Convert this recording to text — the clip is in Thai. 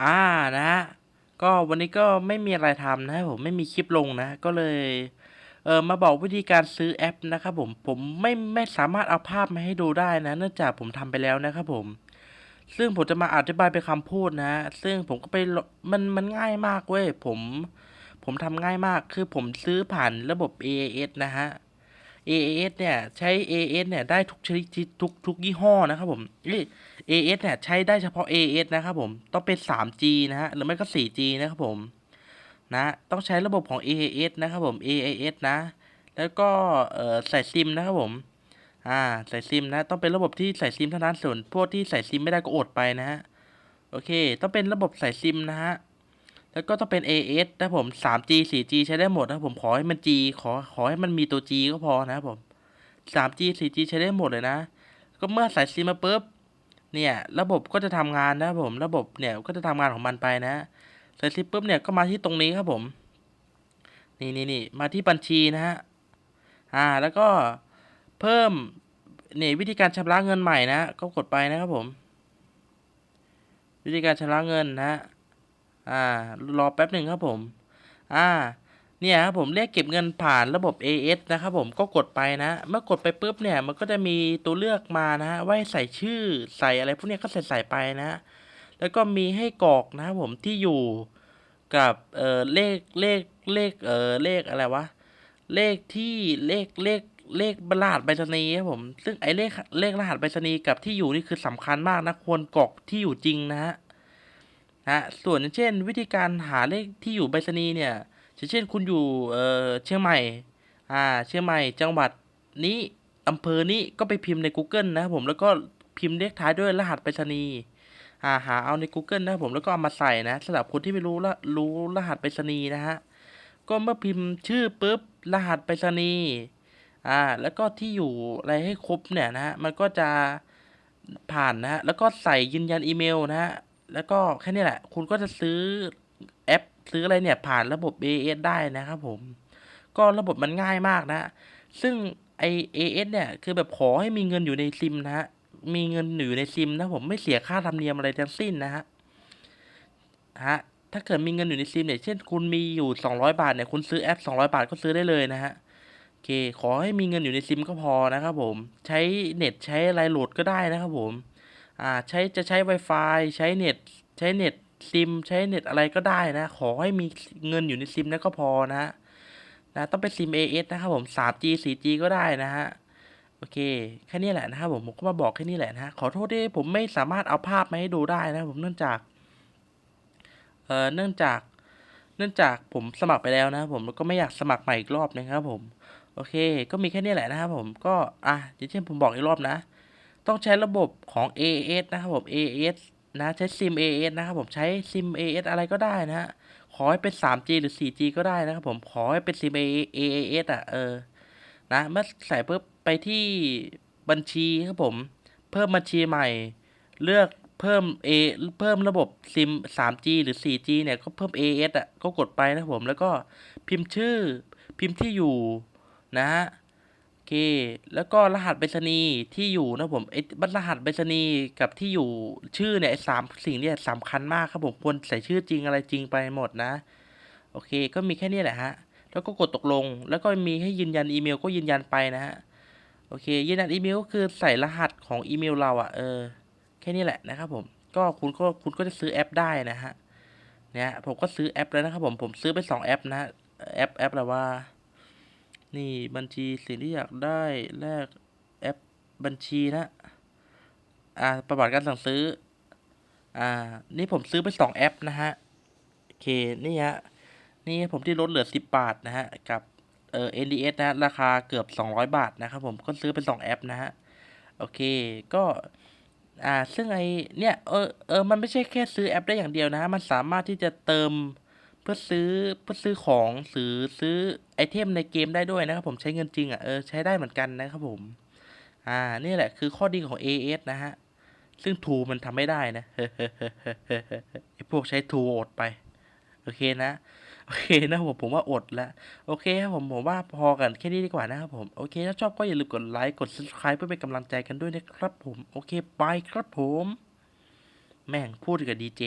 อ่านะฮะก็วันนี้ก็ไม่มีอะไรทำนะครับผมไม่มีคลิปลงนะ ก็เลยเออมาบอกวิธีการซื้อแอปนะครับผมผมไม่ไม่สามารถเอาภาพมาให้ดูได้นะ เนื่องจากผมทำไปแล้วนะครับผม ซึ่งผมจะมาอธิบายเป็นคำพูดนะ ซึ่งผมก็ไปมันมันง่ายมากเว้ยผมผมทำง่ายมากคือผมซื้อผ่านระบบ AAS นะฮะ AAS เนี่ยใช้ AAS เนี่ยได้ทุกชนิดทุกทุกยี่ห้อนะครับผมเอ้ AS เนี่ยใช้ได้เฉพาะ AS นะครับผม ต้องเป็น 3G นะฮะ หรือไม่ก็ 4G นะครับผม นะ ต้องใช้ระบบของ AAS นะครับผม AAS นะ แล้วก็ใส่ซิมนะครับผม อ่า ใส่ซิมนะ ต้องเป็นระบบที่ใส่ซิมเท่านั้น ส่วนพวกที่ใส่ซิมไม่ได้ก็อดไปนะฮะ โอเค ต้องเป็นระบบใส่ซิมนะฮะ แล้วก็ต้องเป็น AS นะผม 3G 4G ใช้ได้หมดนะผม ขอให้มัน G ขอ ขอให้มันมีตัว G ก็พอนะครับผม 3G 4G ใช้ได้หมดเลยนะ ก็เมื่อใส่ซิมมาปุ๊บ เนี่ยระบบก็จะทำงานนะครับผมระบบเนี่ยก็จะทำงานของมันไปนะใส่ซิปุ๊บเนี่ยก็มาที่ตรงนี้ครับผม นี่นี่นี่มาที่บัญชีนะฮะอ่าแล้วก็เพิ่มเนี่ยวิธีการชำระเงินใหม่นะก็กดไปนะครับผม วิธีการชำระเงินนะฮะอ่ารอแป๊บหนึ่งครับผม อ่า เนี่ยครับผมเรียกเก็บเงินผ่านระบบ AS นะครับผมก็กดไปนะ เมื่อกดไปปุ๊บเนี่ยมันก็จะมีตัวเลือกมานะว่าให้ใส่ชื่อใส่อะไรพวกนี้ก็ใส่ใส่ไปนะแล้วก็มีให้กรอกนะครับผมที่อยู่กับเอ่อเลขเลขเลขเอ่อเลขอะไรวะเลขที่เลขเลขเลขรหัสไปรษณีย์ครับผม ซึ่งไอ้เลขเลขรหัสไปรษณีย์กับที่อยู่นี่คือสำคัญมากนะควรกรอกที่อยู่จริงนะฮะนะส่วนเช่น วิธีการหาเลขที่อยู่ไปรษณีย์เนี่ย เช่นคุณอยู่เอ่อเชียงใหม่ อ่า เชียงใหม่จังหวัดนี้อำเภอนี้ก็ไปพิมพ์ใน Google นะครับผมแล้วก็พิมพ์เลขท้ายด้วยรหัสไปรษณีย์อ่าหาเอาใน Google นะครับผมแล้วก็เอามาใส่นะสำหรับคนที่ไม่รู้ละรู้รหัสไปรษณีย์นะฮะก็เมื่อพิมพ์ชื่อปุ๊บรหัสไปรษณีย์อ่าแล้วก็ที่อยู่อะไรให้ครบเนี่ยนะฮะมันก็จะผ่านนะฮะแล้วก็ใส่ยืนยันอีเมลนะฮะแล้วก็แค่นี้แหละ คุณก็จะซื้อ ซื้ออะไรเนี่ยผ่านระบบ AS ได้นะครับผม ก็ระบบมันง่ายมากนะ ซึ่งไอ AS เนี่ยคือแบบขอให้มีเงินอยู่ในซิมนะฮะ มีเงินอยู่ในซิมนะผมไม่เสียค่าธรรมเนียมอะไรทั้งสิ้นนะฮะ ฮะ ถ้าเกิดมีเงินอยู่ในซิมเนี่ยเช่น คุณมีอยู่200บาทเนี่ยคุณซื้อแอป200บาทก็ซื้อได้เลยนะฮะโอเค ขอให้มีเงินอยู่ในซิมก็พอนะครับผม ใช้เน็ตใช้อะไรโหลดก็ได้นะครับผม อ่า ใช้จะใช้ Wi-Fi ใช้เน็ต ใช้เน็ต ซิมใช้เน็ตอะไรก็ได้นะ ขอให้มีเงินอยู่ในซิมนั้นก็พอนะนะต้องเป็นซิม AS นะครับผม 3G 4G ก็ได้นะฮะ โอเค แค่นี้แหละนะครับผมผมก็มาบอกแค่นี้แหละนะฮะ ขอโทษที่ผมไม่สามารถเอาภาพมาให้ดูได้นะผมเนื่องจาก เอ่อ เนื่องจาก เนื่องจากผมสมัครไปแล้วนะผมแล้วก็ไม่อยากสมัครใหม่อีกรอบนะครับผม โอเค ก็มีแค่นี้แหละนะครับผม ก็ อะอย่างเช่นผมบอกอีกรอบนะ ต้องใช้ระบบของ AS นะครับผม AS นะใช้ซิม AS นะครับผมใช้ซิม AS อะไรก็ได้นะฮะขอให้เป็น 3G หรือ 4G ก็ได้นะครับผมขอให้เป็นซิม AAS อะเออนะเมื่อใส่ปุ๊บไปที่บัญชีครับผม เพิ่มบัญชีใหม่ เลือกเพิ่ม A เพิ่มระบบซิม 3G หรือ 4G เนี่ยก็เพิ่ม AS อะก็กดไปนะครับผมแล้วก็พิมพ์ชื่อพิมพ์ที่อยู่นะฮะ เค แล้วก็รหัสไปรษณีย์ที่อยู่นะผมไอ้บัตรรหัสไปรษณีย์กับที่อยู่ชื่อเนี่ยสามสิ่งเนี่ยสำคัญมากครับผมควรใส่ชื่อจริงอะไรจริงไปหมดนะ โอเค ก็มีแค่นี้แหละฮะ แล้วก็กดตกลง แล้วก็มีให้ยืนยันอีเมลก็ยืนยันไปนะฮะ โอเค ยืนยันอีเมลก็คือใส่รหัสของอีเมลเราอะ่ะ เออ แค่นี้แหละนะครับผม ก็คุณก็คุณก็จะซื้อแอปได้นะฮะ เนี่ยผมก็ซื้อแอปแล้วนะครับผม ผมซื้อไปสองแอปนะแอปแอปอะไรว่า นี่บัญชีสิ่งที่อยากได้แลกแอปบัญชีนะ อ่า ประวัติการสั่งซื้อ อ่า นี่ผมซื้อไปสองแอปนะฮะ โอเค นี่ฮะ นี่ผมที่ลดเหลือสิบบาทนะฮะ กับเอ่อ NDS นะ ราคาเกือบสองร้อยบาทนะครับผม ก็ซื้อไปสองแอปนะฮะ โอเค ก็อ่า ซึ่งไอเนี่ย เออ เออ มันไม่ใช่แค่ซื้อแอปได้อย่างเดียวนะฮะ มันสามารถที่จะเติม พื่อซื้อเพื่อซื้อของซื้อซื้อไอเทมในเกมได้ด้วยนะครับผมใช้เงินจริงอะเออใช้ได้เหมือนกันนะครับผม อ่านี่แหละคือข้อดีของ AS นะฮะ ซึ่งทูมันทำไม่ได้นะไอพวกใช้ทูอดไป โอเคนะโอเคนะผมผมว่าอดล้วโอเคครับผมผมว่าพอกันแค่นี้ดีกว่านะครับผม โอเค ถ้าชอบก็อย่าลืมกดไลค์กด subscribe เพื่อเป็นกำลังใจกันด้วยนะครับผม โอเค บายครับผม แม่งพูดกับดีเจ